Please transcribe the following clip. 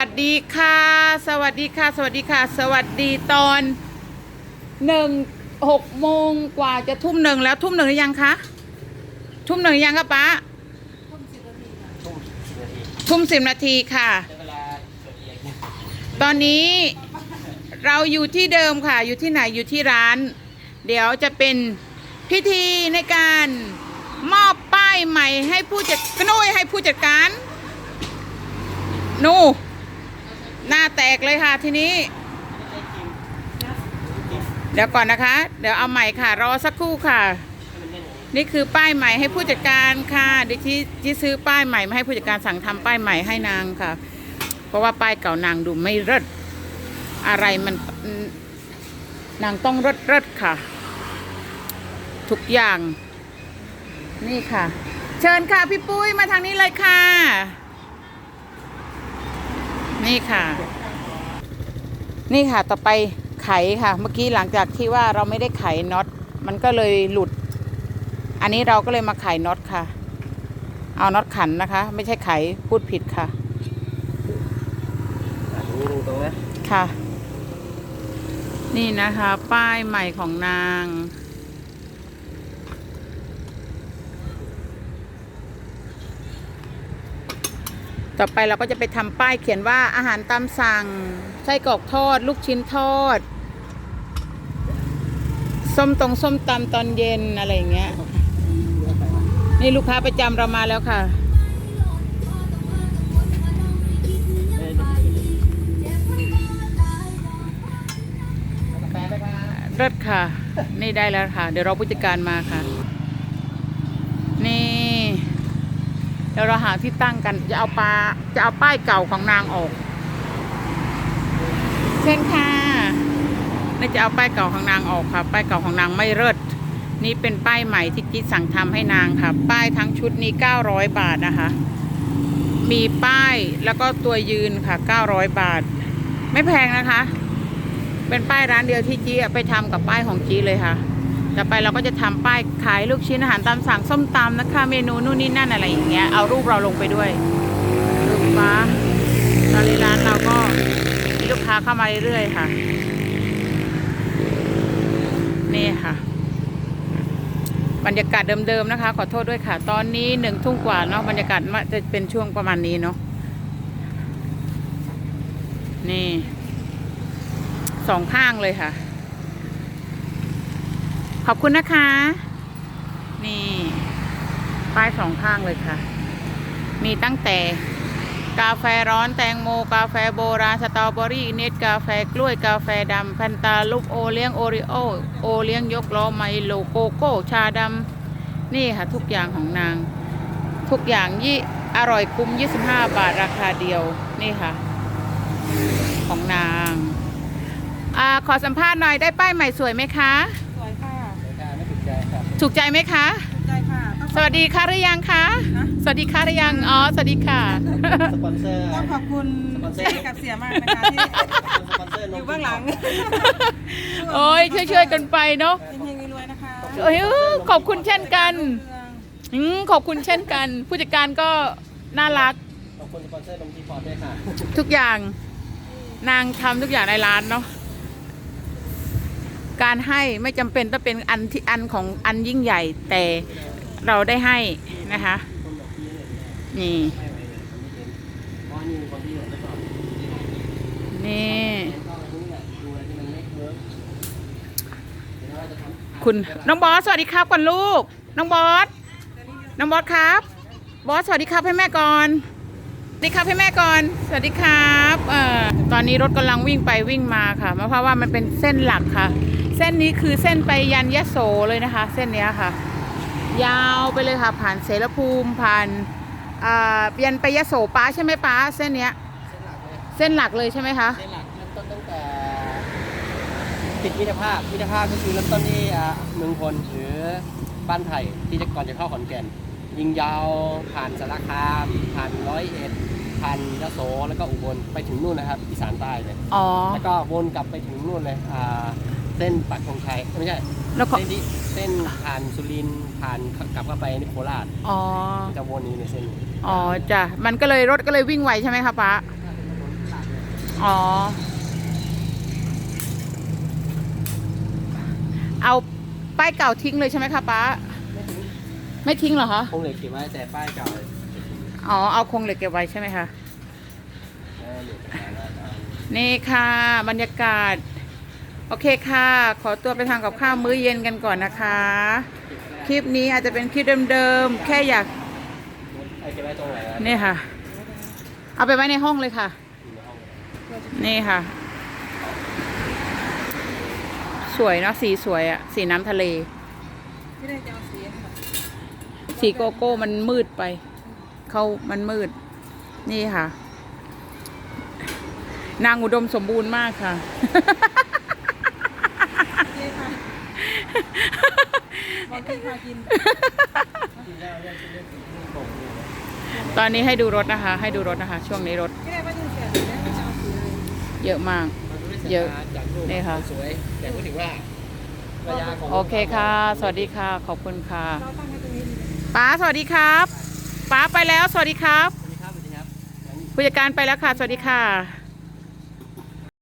สวัสดีค่ะ สวัสดีค่ะ สวัสดีค่ะ สวัสดีตอนหนึ่งหกโมงกว่าจะทุ่มหนึ่งแล้วทุ่มหนึ่งหรือยังคะทุ่มหนึ่งหรือยังคะป๊าทุ่มสิบนาทีทุ่มสิบนาทีค่ะ ตอนนี้เราอยู่ที่เดิมค่ะ อยู่ที่ไหนอยู่ที่ร้าน เดี๋ยวจะเป็นพิธีในการมอบป้ายใหม่ให้ผู้จัดกนุ้ยให้ผู้จัดการ นู หน้าแตกเลยค่ะทีนี้ เดี๋ยวก่อนนะคะ เดี๋ยวเอาใหม่ค่ะ รอสักครู่ค่ะ นี่คือป้ายใหม่ให้ผู้จัดการค่ะดิที่ที่ซื้อป้ายใหม่มาให้ผู้จัดการสั่งทำป้ายใหม่ให้นางค่ะ เพราะว่าป้ายเก่านางดูไม่เลิศอะไรมันนางต้องเลิศเลิศค่ะ ทุกอย่าง นี่ค่ะ เชิญค่ะพี่ปุ้ยมาทางนี้เลยค่ะ นี่ค่ะ นี่ค่ะต่อไปไขค่ะ เมื่อกี้หลังจากที่ว่าเราไม่ได้ไขน็อตมันก็เลยหลุด อันนี้เราก็เลยมาไขน็อตค่ะ เอาน็อตขันนะคะ ไม่ใช่ไขพูดผิดค่ะอะดูดูตรงนะค่ะ นี่นะคะ ป้ายใหม่ของนาง ต่อไปเราก็จะไปทำป้ายเขียนว่าอาหารตามสั่ง ไส้กรอกทอด ลูกชิ้นทอด ส้มตรงส้มตำตอนเย็นอะไรอย่างเงี้ย นี่ลูกค้าประจำเรามาแล้วค่ะรับเลิศค่ะ นี่ได้แล้วค่ะ เดี๋ยวเราผู้จัดการมาค่ะ นี่ เดี๋ยวเราหาที่ตั้งกัน จะเอาปลาจะเอาป้ายเก่าของนางออกเช่นค่ะนี่จะเอาป้ายเก่าของนางออกค่ะ ป้ายเก่าของนางไม่เลิศนี่เป็นป้ายใหม่ที่จิ๊สั่งทำให้นางค่ะ ป้ายทั้งชุดนี้ 900 บาทนะคะ มีป้ายแล้วก็ตัวยืนค่ะ 900 บาท ไม่แพงนะคะ เป็นป้ายร้านเดียวที่จี้ไปทำกับป้ายของจี้เลยค่ะ ต่อไปเราก็จะทำป้ายขายลูกชิ้นอาหารตามสั่งส้มตำนะคะ เมนูนู่นนี่นั่นอะไรอย่างเงี้ยเอารูปเราลงไปด้วยลูกฟ้าตอนนี้ร้านเราก็มีลูกค้าเข้ามาเรื่อยๆค่ะ นี่ค่ะ บรรยากาศเดิมๆนะคะ ขอโทษด้วยค่ะ ตอนนี้หนึ่งทุ่งกว่าเนาะบรรยากาศมันจะเป็นช่วงประมาณนี้เนาะนี่สองข้างเลยค่ะ ขอบคุณนะคะ นี่ป้ายสองข้างเลยค่ะ มีตั้งแต่กาแฟร้อนแตงโม กาแฟโบราณสตรอเบอรี่เนตกาแฟกล้วยกาแฟดำแฟนตาลูกโอเลี้ยงโอริโอโอเลี้ยงยกล้อไมโลโกโก้ชาดำนี่ค่ะทุกอย่างของนาง ทุกอย่างยี่อร่อยคุ้ม 25 บาทราคาเดียวนี่ค่ะ ของนางอาขอสัมภาษณ์หน่อยได้ป้ายใหม่สวยไหมคะ ถูกใจครับถูกใจไหมคะสนใจค่ะต้องสวัสดีค่ะหรือยังคะนะสวัสดีค่ะหรือยัง อ๋อ สวัสดีค่ะ สปอนเซอร์ ต้องขอบคุณสปอนเซอร์เจ๊กับเสียมากนะคะที่สปอนเซอร์นมอยู่เบื้องหลังโอ้ยช่วยๆกันไปเนาะเป็นเพลงรวยๆนะคะเอ้ยขอบคุณเช่นกันเมืองอืมขอบคุณเช่นกัน ผู้จัดการก็น่ารัก ขอบคุณสปอนเซอร์นมทีพอร์ตด้วยค่ะ ทุกอย่าง นางทำทุกอย่างในร้านเนาะ การให้ไม่จำเป็นต้องเป็นอันที่อันของอันยิ่งใหญ่แต่เราได้ให้นะคะนี่นี่คุณน้องบอสสวัสดีครับก่อนลูก น้องบอสน้องบอสครับ บอสสวัสดีครับให้แม่ก่อนสวัสดีครับให้แม่ก่อน สวัสดีครับเอ่อตอนนี้รถกำลังวิ่งไปวิ่งมาค่ะเพราะว่ามันเป็นเส้นหลักค่ะ เส้นนี้คือเส้นไปยันยโสเลยนะคะ เส้นเนี้ยค่ะ ยาวไปเลยค่ะ ผ่านเสรภูมิผ่านอ่ายันไปยโสป้าใช่ไหมป้าเส้นเนี้ยเส้นหลักเลยเส้นหลักเลยใช่ไหมคะเส้นหลักเริ่มต้นตั้งแต่ติดมิตรภาพมิตรภาพก็คือเริ่มต้นที่อ่าเมืองพลหรือบ้านไผ่ที่จะก่อนจะเข้าขอนแก่น ยิงยาวผ่านสารคามผ่านร้อยเอ็ดผ่านยโสแล้วก็อุบลไปถึงนู่นนะครับอีสานใต้เลยอ๋อแล้วก็วนกลับไปถึงนู่นเลยอ่า เส้นปักธงชัยไม่ใช่แล้วก็ เส้นที่เส้นผ่านสุรินทร์ผ่านกลับเข้าไปนี่โคราชอ๋อ จะวนนี้ในเส้นนี้อ๋อจ้ะ มันก็เลยรถก็เลยวิ่งไวใช่ไหมคะป้าหลักอ๋อ เอาป้ายเก่าทิ้งเลยใช่ไหมคะป้า ไม่ทิ้งเหรอคะ คงเหล็กเก็บไว้แต่ป้ายเก่าเลยอ๋อ เอาโครงเหล็กเก็บไว้ใช่ไหมคะเออเหล็กแข็งแล้วเอานี่ค่ะ บรรยากาศ โอเคค่ะ ขอตัวไปทานกับข้าวมื้อเย็นกันก่อนนะคะ คลิปนี้อาจจะเป็นคลิปเดิมๆ แค่อยากเก็บไว้ตรงไหนวะนี่ค่ะ เอาไปไว้ในห้องเลยค่ะอยู่ในห้องเลยนี่ค่ะ สวยเนาะสีสวยอะสีน้ำทะเล สีโกโก้มันมืดไป เขามันมืด นี่ค่ะ นางอุดมสมบูรณ์มากค่ะ โอเคค่ะ บอกกินค่ะกินกินแล้วเรื่องเรื่องเรื่องโป่งอยู่นะตอนนี้ให้ดูรถนะคะ ให้ดูรถนะคะ ช่วงนี้รถที่ได้ว่าจะเสียหรือได้ว่าจะเอาสีอะไรเยอะมาก มันไม่ได้เยอะสายตาจากรูปนี่ค่ะ สวยแต่พูดถึงว่าระยะของโอเคค่ะ สวัสดีค่ะ ขอบคุณค่ะเราตั้งไว้ตรงนี้ดีไหมป้าสวัสดีครับป้าไปแล้ว สวัสดีครับ สวัสดีครับสวัสดีครับ ผู้จัดการไปแล้วค่ะ สวัสดีค่ะ